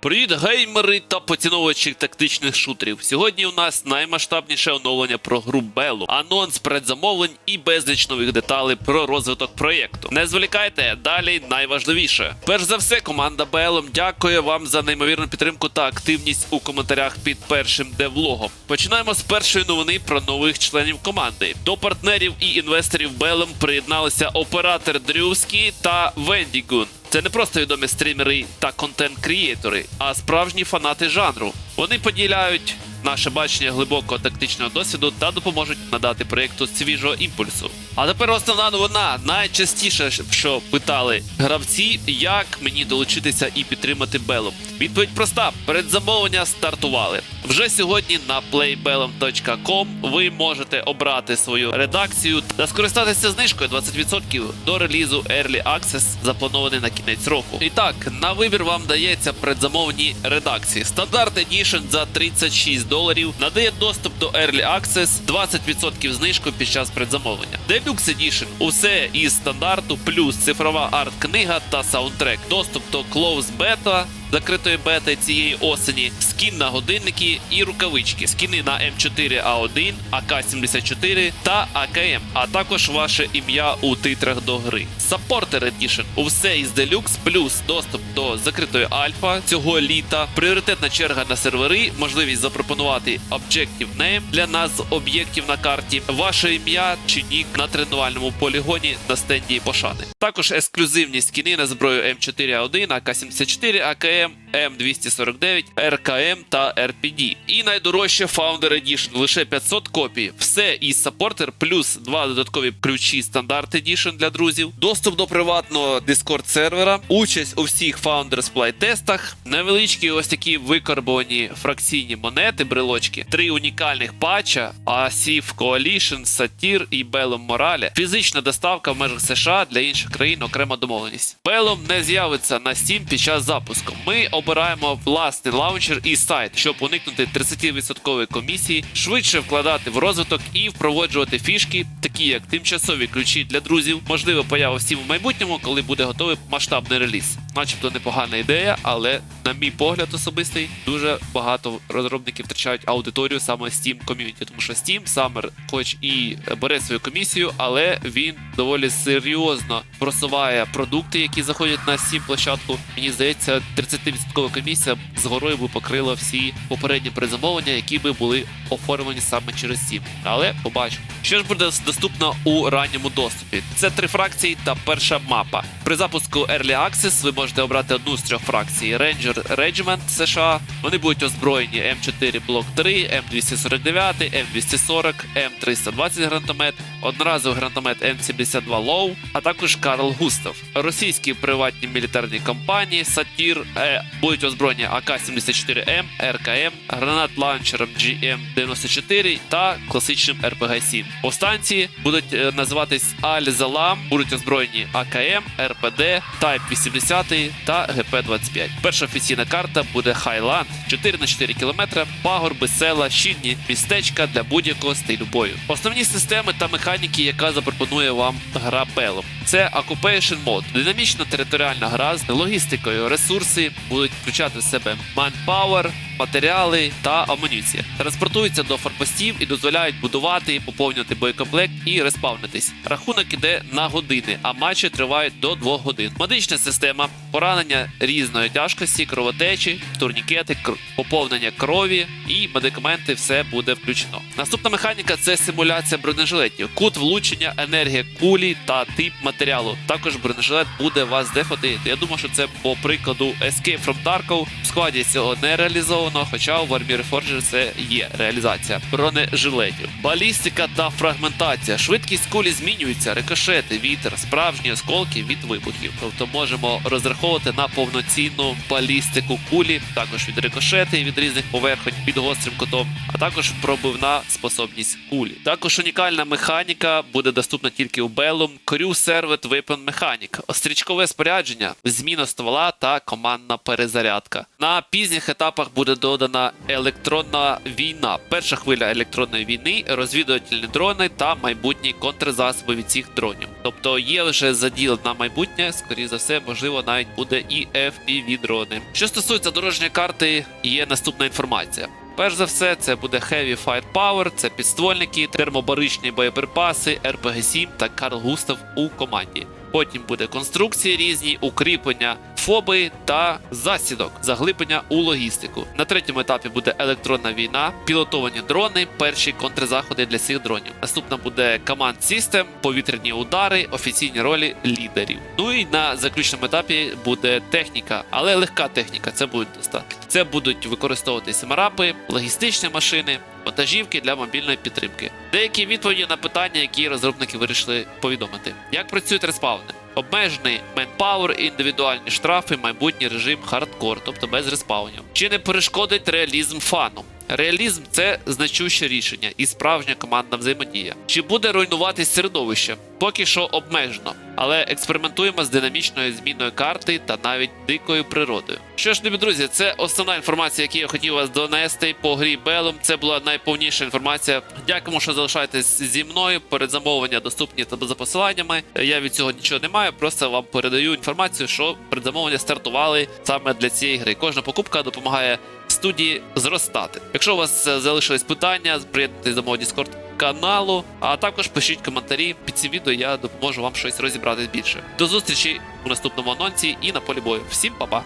Привіт, геймери та поціновувачі тактичних шутерів. Сьогодні у нас наймасштабніше оновлення про гру Белу, анонс предзамовлень і безліч нових деталей про розвиток проєкту. Не зволікайте, далі найважливіше. Перш за все, команда Белом дякує вам за неймовірну підтримку та активність у коментарях під першим девлогом. Починаємо з першої новини про нових членів команди. До партнерів і інвесторів Белом приєдналися оператор Дрювський та Вендігун. Це не просто відомі стрімери та контент-крієтори, а справжні фанати жанру. Вони поділяють наше бачення глибокого тактичного досвіду та допоможуть надати проєкту свіжого імпульсу. А тепер основна новина. Найчастіше, що питали гравці, як мені долучитися і підтримати Белом. Відповідь проста: передзамовлення стартували. Вже сьогодні на playbellum.com ви можете обрати свою редакцію та скористатися знижкою 20% до релізу Early Access, запланований на кінець року. І так, на вибір вам дається предзамовні редакції. Стандарт Edition за 36 доларів надає доступ до Early Access 20% знижку під час предзамовлення. Deluxe Edition – усе із стандарту, плюс цифрова арт-книга та саундтрек. Доступ до Close Beta, закритої бети цієї осені, скін на годинники і рукавички, скіни на М4А1, АК-74 та АКМ, а також ваше ім'я у титрах до гри. Supporter Edition – усе із Deluxe, плюс доступ до закритої альфа цього літа, пріоритетна черга на сервери, можливість запропонувати Objective Name для назв об'єктів на карті, ваше ім'я чи нік на тренувальному полігоні на стенді пошани. Також ексклюзивні скіни на зброю М4А1, АК-74, АКМ, М249, РКМ та РПД. І найдорожче Founder Edition лише 500 копій. Все із Supporter, плюс два додаткові ключі Standard Edition для друзів, доступ до приватного Discord сервера, участь у всіх Founders тестах, невеличкі ось такі викарбовані фракційні монети, брелочки, три унікальних патча, Asif Coalition, Satyr і Bellum Morale, фізична доставка в межах США для інших країн окрема домовленість. Bellum не з'явиться на Steam під час запуску. Ми обираємо власний лаунчер і сайт, щоб уникнути 30% комісії, швидше вкладати в розвиток і впроводжувати фішки, такі як тимчасові ключі для друзів, можливо, поява всім в майбутньому, коли буде готовий масштабний реліз. Начебто непогана ідея, але на мій погляд особистий дуже багато розробників втрачають аудиторію саме Steam ком'юніті, тому що Steam Summer, хоч і бере свою комісію, але він доволі серйозно просуває продукти, які заходять на Steam площадку. Мені здається, 30% комісія з горою би покрила всі попередні призамовлення, які би були оформлені саме через Steam. Але побачимо. Що ж буде доступно у ранньому доступі? Це три фракції та перша мапа. При запуску Early Access ви можете обрати одну з трьох фракцій Ranger Regiment США. Вони будуть озброєні М4 Блок 3, М249, М240, М320 гранатомет, одноразовий гранатомет М72 Low, а також Карл Густав. Російські приватні мілітарні компанії Сатір е, будуть озброєні АК-74М, РКМ, гранат-ланчером GM-94 та класичним РПГ-7. Повстанці будуть е, називатись Аль-Залам, будуть озброєні АКМ, РПД, Type 80 та ГП-25. Перша офіційна карта буде Хайланд 4 на 4 км, пагорби, села, щільні містечка для будь-якого стилю бою. Основні системи та механіки, яка запропонує вам гра Belom. Це Occupation Mode, динамічна територіальна гра з логістикою. Ресурси будуть включати в себе manpower, матеріали та амуніція. Транспортуються до форпостів і дозволяють будувати, поповнювати боєкомплект і респавнитись. Рахунок іде на години, а матчі тривають до 2 годин. Медична система, поранення різної тяжкості, кровотечі, турнікети, кр- поповнення крові і медикаменти все буде включено. Наступна механіка це симуляція бронежилетів, кут влучення, енергія кулі та тип матеріалу. Також бронежилет буде вас дефати. Я думаю, що це по прикладу Escape from Tarkov. В складі цього не реалізовано, хоча у Warhammer Reforged це є реалізація бронежилетів. Балістика та фрагментація. Швидкість кулі змінюється, рикошети, вітер, справжні осколки від вибухів. Тобто можемо розраховувати на повноцінну балістику кулі, також від рикошети від різних поверхонь під гострим кутом, а також пробивна способність кулі. Також унікальна механіка буде доступна тільки у Bellum Crew Servet Weapon Mechanic. Острічкове спорядження, зміна ствола та командна перезарядка. На пізніх етапах буде додана електронна війна. Перша хвиля електронної війни, розвідувальні дрони та майбутні контрзасоби від цих дронів. Тобто є вже заділ на майбутнє, скоріше за все, можливо, навіть буде і FPV дрони. Що стосується дорожньої карти, є наступна інформація. Перш за все, це буде Heavy Firepower, це підствольники, термобаричні боєприпаси, RPG-7 та Карл Густав у команді. Потім буде конструкції різні, укріплення, фоби та засідок, заглиблення у логістику. На третьому етапі буде електронна війна, пілотовані дрони, перші контрзаходи для всіх дронів. Наступна буде команд System, повітряні удари, офіційні ролі лідерів. Ну і на заключному етапі буде техніка, але легка техніка. Це буде достатньо. Це будуть використовуватися марапи, логістичні машини, вантажівки для мобільної підтримки. Деякі відповіді на питання, які розробники вирішили повідомити. Як працюють респауни? Обмежений менпауер, індивідуальні штрафи, майбутній режим хардкор, тобто без респаунів. Чи не перешкодить реалізм фану? Реалізм це значуще рішення і справжня командна взаємодія. Чи буде руйнуватись середовище? Поки що обмежено, але експериментуємо з динамічною зміною карти та навіть дикою природою. Що ж, любі друзі, це основна інформація, яку я хотів вас донести по грі Белом. Це була найповніша інформація. Дякуємо, що залишаєтесь зі мною. Передзамовлення доступні та за посиланнями. Я від цього нічого не маю. Просто вам передаю інформацію, що предзамовлення стартували саме для цієї гри. Кожна покупка допомагає студії зростати. Якщо у вас е, залишились питання, приєднуйтесь до мого Discord каналу, а також пишіть коментарі під цим відео. Я допоможу вам щось розібратись більше. До зустрічі у наступному анонсі і на полі бою. Всім па-па!